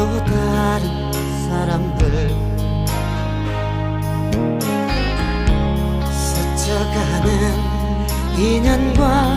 또 다른 사람들. 스쳐가는 인연과